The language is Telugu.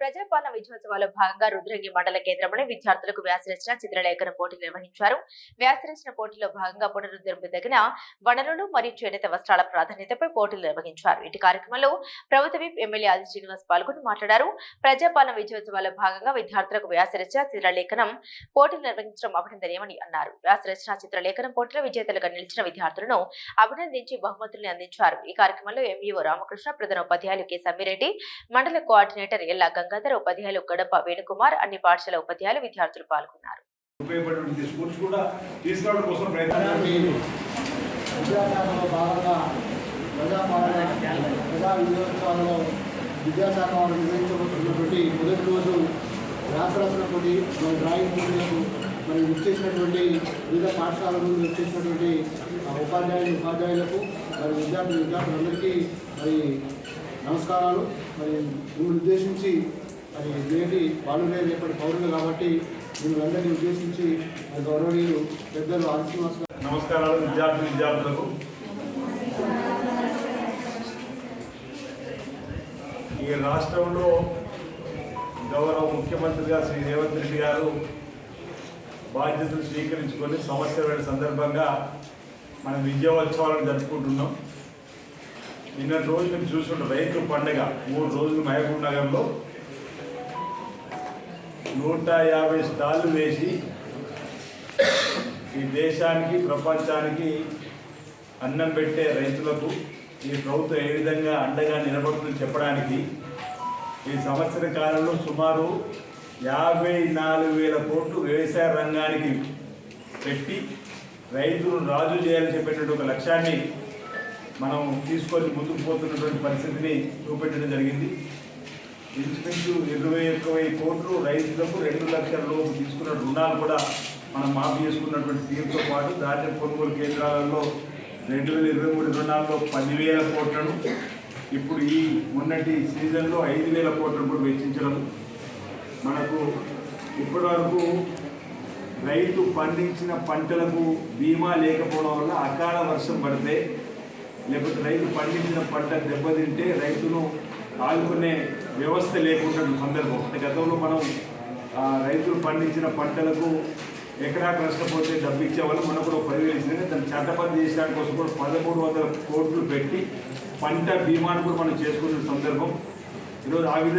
ప్రజాపాలన విజయోత్సవాల్లో భాగంగా రుద్రంగి మండల కేంద్రంలో విద్యార్థులకు వ్యాసరచన చిత్రలేఖన పోటీలు నిర్వహించారు. వ్యాసరచన పోటీలో భాగంగా పునరుద్ధరింపదగిన వనరులు మరియు చేనేత వస్త్రాల ప్రాధాన్యతపై పోటీలు నిర్వహించారు. ఇటు కార్యక్రమంలో ప్రభుత్వ విప్ ఎమ్మెల్యే ఆది శ్రీనివాస్ పాల్గొని మాట్లాడారు. ప్రజాపాలన విజయోత్సవాల్లో భాగంగా విద్యార్థులకు వ్యాసరచన చిత్రలేఖనం పోటీలు నిర్వహించడం అభినందనీయమని అన్నారు. వ్యాసరచన చిత్రలేఖనం పోటీలో విజేతలుగా నిలిచిన విద్యార్థులను అభినందించి బహుమతుల్ని అందించారు. ఈ కార్యక్రమంలో ఎంఈఓ రామకృష్ణ ప్రధాన ఉపాధ్యాయులు కె. సమ్మిరెడ్డి మండల కోఆర్డినేటర్ ఎల్లా గంగాధర్ ఉపాధ్యాయులు గడప వేణుకుమార్ అన్ని పాఠశాల ఉపాధ్యాయులు విద్యార్థులు పాల్గొన్నారు. విద్యాశాఖ వారు నిర్వహించబడుతున్నటువంటి మొదటి రోజు మరి డ్రాయింగ్ పోటీలకు మరి విచ్చేసినటువంటి వివిధ పాఠశాల నుండి విచ్చేసినటువంటి ఆ ఉపాధ్యాయులు ఉపాధ్యాయులకు మరి విద్యార్థి విద్యార్థులందరికీ మరి నమస్కారాలు. మరి మిమ్మల్ని ఉద్దేశించి మరి నేటి బాలులే రేపటి పౌరులు కాబట్టి మిమ్మల్ని అందరినీ ఉద్దేశించి మరి గౌరవనీయులు పెద్దలు ఆది గారు. నమస్కారాలు విద్యార్థి విద్యార్థులకు. ఈ రాష్ట్రంలో గౌరవ ముఖ్యమంత్రిగా శ్రీ రేవంత్ రెడ్డి గారు బాధ్యతలు స్వీకరించుకొని సంవత్సరమైన సందర్భంగా మనం విజయోత్సవాలను జరుపుకుంటున్నాం. నిన్నటి రోజు మేము చూసుకుంటాం రైతు పండగ. మూడు రోజులు మహబూబ్ నగర్లో. నూట యాభై స్టాళ్ళు వేసి ఈ దేశానికి ప్రపంచానికి అన్నం పెట్టే రైతులకు ఈ ప్రభుత్వం ఏ విధంగా అండగా నిలబడుతుందని చెప్పడానికి ఈ సంవత్సర కాలంలో సుమారు యాభై నాలుగు వేల కోట్లు వ్యవసాయ రంగానికి పెట్టి రైతులు రాజు చేయాలని చెప్పేటువంటి ఒక లక్ష్యాన్ని మనం తీసుకొని ముందుకు పోతున్నటువంటి పరిస్థితిని చూపెట్టడం జరిగింది. ఇంచుమించు ఇరవై ఒక్కవై కోట్లు రైతులకు రెండు లక్షల లోపు తీసుకున్న రుణాలు కూడా మనం మాఫీ చేసుకున్నటువంటి తీరుతో పాటు ధాన్యం కొనుగోలు కేంద్రాలలో రెండు వేల ఇరవై మూడు రుణాల్లో పదివేల కోట్లను ఇప్పుడు ఈ మొన్నటి సీజన్లో ఐదు వేల కోట్లను కూడా వెచ్చించడం. మనకు ఇప్పటి వరకు రైతు పండించిన పంటలకు బీమా లేకపోవడం వల్ల అకాల వర్షం పడితే లేకపోతే రైతు పండించిన పంట దెబ్బతింటే రైతును ఆదుకునే వ్యవస్థ లేకుండా సందర్భం. అంటే గతంలో మనం రైతులు పండించిన పంటలకు ఎకరాకు నష్టపోతే డబ్బు ఇచ్చేవాళ్ళు మనకు కూడా ఒక పదివేలు ఇచ్చింది దాన్ని చట్టపతి చేసడానికి కోసం కూడా పదమూడు వందల కోట్లు పెట్టి పంట బీమాను కూడా మనం చేసుకున్న సందర్భం. ఈరోజు ఆ విధంగా